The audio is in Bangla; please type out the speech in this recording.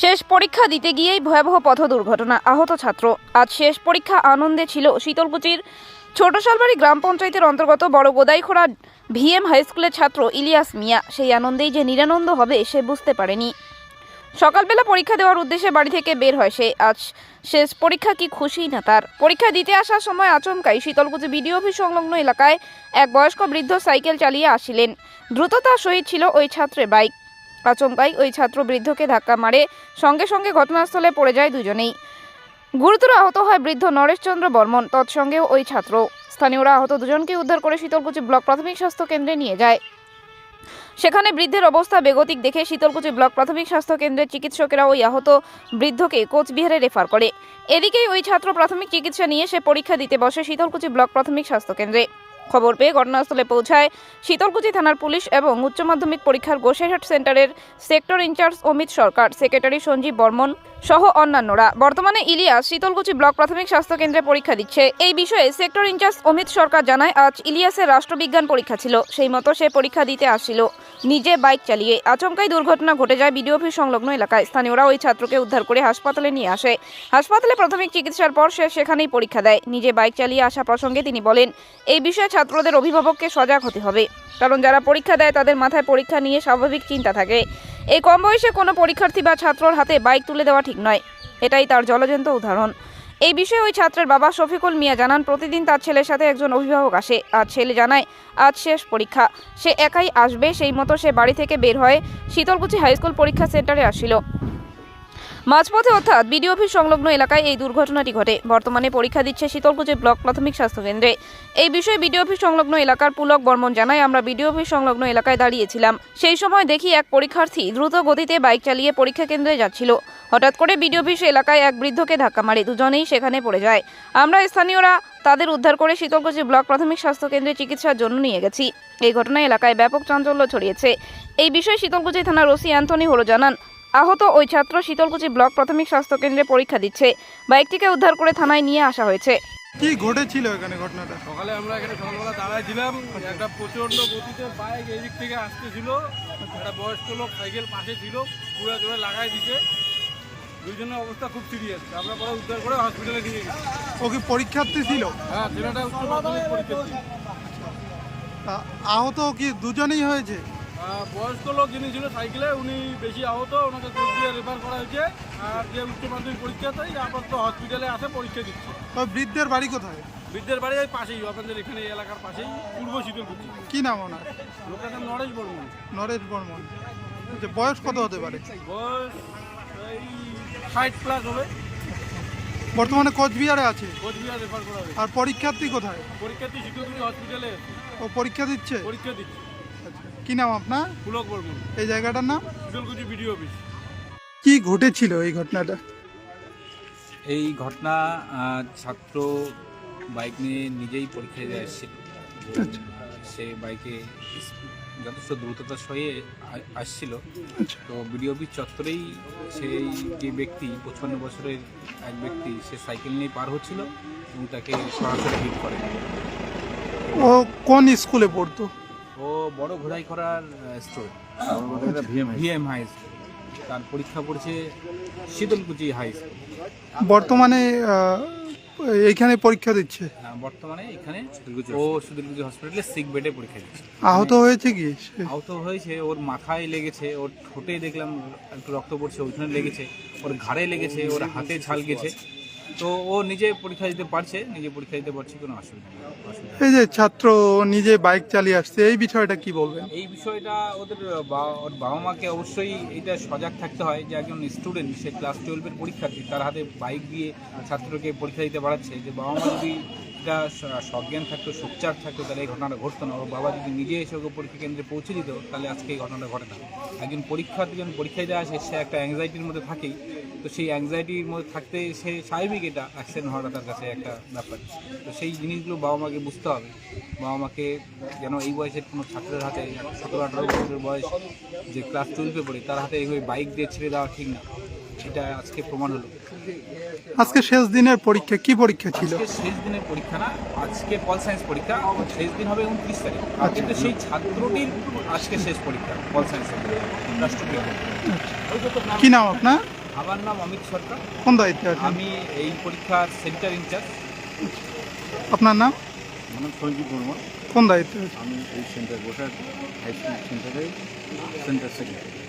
শেষ পরীক্ষা দিতে গিয়েই ভয়াবহ পথ দুর্ঘটনা আহত ছাত্র। আজ শেষ পরীক্ষা আনন্দে ছিল শীতলকুচির ছোট শালবাড়ি গ্রাম পঞ্চায়েতের অন্তর্গত বড় গোদাইখোড়া ভিএম হাই স্কুলের ছাত্র ইলিয়াস মিয়া। সেই আনন্দেই যে নিরানন্দ হবে সে বুঝতে পারেনি। সকালবেলা পরীক্ষা দেওয়ার উদ্দেশ্যে বাড়ি থেকে বের হয় সে। আজ শেষ পরীক্ষা কি খুশি না তার। পরীক্ষা দিতে আসার সময় আচমকাই শীতলকুচি বিডিও অফিস সংলগ্ন এলাকায় এক বয়স্ক বৃদ্ধ সাইকেল চালিয়ে আসছিলেন দ্রুততার সহিত ছিল ওই ছাত্রের বাইক। আচমকাই ওই ছাত্র বৃদ্ধকে ধাক্কা মারে। সঙ্গে সঙ্গে ঘটনাস্থলে পড়ে যায় দুজনেই। গুরুতর আহত হয় বৃদ্ধ নরেশচন্দ্র বর্মন, তৎসঙ্গেও ওই ছাত্র। স্থানীয়রা আহত দুজনকে উদ্ধার করে শীতলকুচি ব্লক প্রাথমিক স্বাস্থ্য কেন্দ্রে নিয়ে যায়। সেখানে বৃদ্ধের অবস্থা বেগতিক দেখে শীতলকুচি ব্লক প্রাথমিক স্বাস্থ্য কেন্দ্রের চিকিৎসকেরা ওই আহত বৃদ্ধকে কোচবিহারে রেফার করে। এদিকেই ওই ছাত্র প্রাথমিক চিকিৎসা নিয়ে সে পরীক্ষা দিতে বসে শীতলকুচি ব্লক প্রাথমিক স্বাস্থ্য কেন্দ্রে। খবর পেয়ে ঘটনাস্থলে পৌঁছায় শীতলকুচি থানার পুলিশ এবং উচ্চ মাধ্যমিক পরীক্ষার গোসেরহাট সেন্টারের sector in-charge Amit Sarkar. Secretary Sanjeev Barman সহ অন্যান্যরা। বর্তমানে ইলিয়াস শীতলকুচি ব্লক প্রাথমিক স্বাস্থ্য কেন্দ্রে পরীক্ষা দিচ্ছে। এই বিষয়ে সেক্টর ইনচার্জ অমিত সরকার জানায়, আজ ইলিয়াসের রাষ্ট্রবিজ্ঞান পরীক্ষা ছিল। সেই মতো সে পরীক্ষা দিতে আসছিল। নিজে বাইক চালিয়ে। আচমকাই দুর্ঘটনা ঘটে যায় বিডিও অফিস সংলগ্ন এলাকায়। স্থানীয়রা ওই ছাত্রকে উদ্ধার করে হাসপাতালে নিয়ে আসে। হাসপাতালে প্রাথমিক চিকিৎসার পর সে সেখানেই পরীক্ষা দেয়। নিজে বাইক চালিয়ে আসা প্রসঙ্গে তিনি বলেন, এই বিষয়ে ছাত্রদের অভিভাবককে সজাগ হতে হবে। কারণ যারা পরীক্ষা দেয় তাদের মাথায় পরীক্ষা নিয়ে স্বাভাবিক চিন্তা থাকে। এই কম বয়সে কোনো পরীক্ষার্থী বা ছাত্রর হাতে বাইক তুলে দেওয়া ঠিক নয়। এটাই তার জলজন্ত উদাহরণ। এই বিষয়ে ওই ছাত্রের বাবা শফিকুল মিয়া জানান, প্রতিদিন তার ছেলের সাথে একজন অভিভাবক আসে আর ছেলে জানায়, আজ শেষ পরীক্ষা। সে একাই আসবে, সেই মতো সে বাড়ি থেকে বের হয়ে শীতলকুচি হাইস্কুল পরীক্ষা সেন্টারে আসছিল মাঝপথে অর্থাৎ বিডিও অফিস সংলগ্ন এলাকায় এই দুর্ঘটনাটি ঘটে। বর্তমানে পরীক্ষা দিচ্ছে শীতলকুচি ব্লক প্রাথমিক স্বাস্থ্য কেন্দ্রে। এই বিষয়ে বিডিও অফিস সংলগ্ন এলাকার পুলক বর্মন জানায়, আমরা বিডিও অফিস সংলগ্ন এলাকায় দাঁড়িয়েছিলাম। সেই সময় দেখি এক পরীক্ষার্থী দ্রুত গতিতে বাইক চালিয়ে পরীক্ষা কেন্দ্রে যাচ্ছিল। হঠাৎ করে বিডিও অফিস এলাকায় এক বৃদ্ধকে ধাক্কা মারে, দুজনেই সেখানে পড়ে যায়। আমরা স্থানীয়রা তাদের উদ্ধার করে শীতলকুচি ব্লক প্রাথমিক স্বাস্থ্য কেন্দ্রে চিকিৎসার জন্য নিয়ে গেছি। এই ঘটনায় এলাকায় ব্যাপক চাঞ্চল্য ছড়িয়েছে। এই বিষয়ে শীতলকুচি থানার ওসি অ্যান্থনি হলো জানান আহত ওই ছাত্র শীতলকুচি ব্লক প্রাথমিক স্বাস্থ্য কেন্দ্রে পরীক্ষা দিচ্ছে। বাইকটিকে উদ্ধার করে থানায় নিয়ে আসা হয়েছে। কি ঘটেছিল এখানে ঘটনাটা? সকালে আমরা এখানে সকালবেলা দাঁড়াইছিলাম একটা প্রচণ্ড গতিতে বাইক এদিক থেকে আসতেছিল একটা বয়স্ক লোক সাইকেল পাশে ছিল। পুরো জোরে লাগাই দিছে। দুইজনের অবস্থা খুব সিরিয়াস। আমরা পরে উদ্ধার করে হসপিটালে নিয়ে গেছি। ও কি পরীক্ষার্থী ছিল? হ্যাঁ ছেলেটা উচ্চ মাধ্যমিক পরীক্ষা দিচ্ছে। আহত কি দুজনেই হয়েছে? বয়স্ক লোক যিনি ছিল সাইকেলে উনি বেশি আহত ওনাকে কোচবিহার রেফার করা হয়েছে। আর যে উচ্চ মাধ্যমিক পরীক্ষাতেই আপাতত হসপিটালে আছে পরীক্ষা দিচ্ছে। তবে বৃদ্ধের বাড়ি কোথায়? বৃদ্ধের বাড়ি এই পাশেই আপনাদের এখানে এই এলাকার পাশেই পূর্ব শীতলকুচি। কি নাম ওনার? লোকের নাম নরেশ বর্মন। নরেশ বর্মন। যে বয়স কত হতে পারে? বয়স এই ষাট প্লাস হবে। বর্তমানে কোচবিহারে আছে। কোচবিহার রেফার করা হয়েছে। আর পরীক্ষার্থী কোথায়? পরীক্ষার্থী শীতলকুচি হসপিটালে ও পরীক্ষা দিচ্ছে? পরীক্ষা দিচ্ছে। আচ্ছা কি নাম আপনার? পুলক বর্মন। এই জায়গাটার নাম? Sitalkuchi BDO office. কি ঘটেছিল এই ঘটনাটা? এই ঘটনা ছাত্র বাইক নিয়ে নিজেই পরীক্ষা দিয়ে আসছিল আচ্ছা। সে বাইকে যথেষ্ট দ্রুততার সহে আসছিল। আচ্ছা। তো বিডিও অফিস চত্বরেই সেই যে ব্যক্তি পঁচপান্ন বছরের এক ব্যক্তি সে সাইকেল নিয়ে পার হচ্ছিল এবং তাকে সরাসরি হিট করে। ও কোন স্কুলে পড়তো? ও বড় ঘোড়াই করার স্টুডেন্ট ভিএম হাই স্কুল তার পরীক্ষা পড়ছে শীতলকুচি হাই স্কুল বর্তমানে এইখানে পরীক্ষা দিচ্ছে? আহ, বর্তমানে এখানে ও শীতলকুচি হসপিটালে সিক বেডে পরীক্ষা দিচ্ছে। আহত হয়েছে কি? আহত হয়েছে ওর মাথায় লেগেছে ওর ঠোঁটে দেখলাম একটু রক্ত পড়ছে ওইখানে লেগেছে ওর ঘাড়ে লেগেছে ওর হাতে ঝাল গেছে। তো ও নিজে পরীক্ষা দিতে পারছে নিজে পরীক্ষা দিতে পারছে কোনো অসুবিধা নেই এই যে ছাত্র নিজে বাইক চালিয়ে আসছে এই বিষয়টা কি বলবেন? এই বিষয়টা ওদের বা- ওর বাবা মাকে অবশ্যই এটা সজাগ থাকতে হয় যে একজন স্টুডেন্ট সে ক্লাস টুয়েলভের পরীক্ষার্থী তার হাতে বাইক দিয়ে ছাত্রকে পরীক্ষা দিতে পারাচ্ছে। যে বাবা মা যদি স- সজ্ঞান থাকতো সোচ্চার থাকতো, তাহলে এই ঘটনাটা ঘটতো না। ওর বাবা যদি নিজে এসে ওকে পরীক্ষা কেন্দ্রে পৌঁছে দিত, তাহলে আজকে এই ঘটনাটা ঘটে না। একজন পরীক্ষার্থী যখন পরীক্ষায় দেওয়া আসে, সে একটা অ্যাংজাইটির মধ্যে থাকেই। তো সেই অ্যাংজাইটির মধ্যে থাকতে সে স্বাভাবিক এটা অ্যাক্সিডেন্ট হওয়াটা তার কাছে একটা ব্যাপার। তো সেই জিনিসগুলো বাবা মাকে বুঝতে হবে। বাবা মাকে যেন এই বয়সের কোনো ছাত্রের হাতে সতেরো আঠারো বছরের বয়স যে ক্লাস টুয়েলভে পড়ে, তার হাতে এইভাবে বাইক দিয়ে ছেড়ে দেওয়া ঠিক না। এটা আজকে প্রমাণ হলো। আজকে শেষ দিনের পরীক্ষা কি পরীক্ষা ছিল? আজকে শেষ দিনের পরীক্ষা না আজকে পল সায়েন্স পরীক্ষা শেষ দিন হবে উনত্রিশ তারিখ। কিন্তু সেই ছাত্রটির আজকে শেষ পরীক্ষা পল সায়েন্সের রাষ্ট্রবিজ্ঞান কি নাম আপনার? আমার নাম অমিত সরকার। কোন দায়িত্বে আছেন? আমি এই পরীক্ষার সেন্টার ইনচার্জ। আপনার নাম? আমার নাম সঞ্জীব বর্মা কোন দায়িত্বে আমি এই সেন্টার বসে আছি হাই স্কুল সেন্টারে সেন্টার সেক্রেটারি।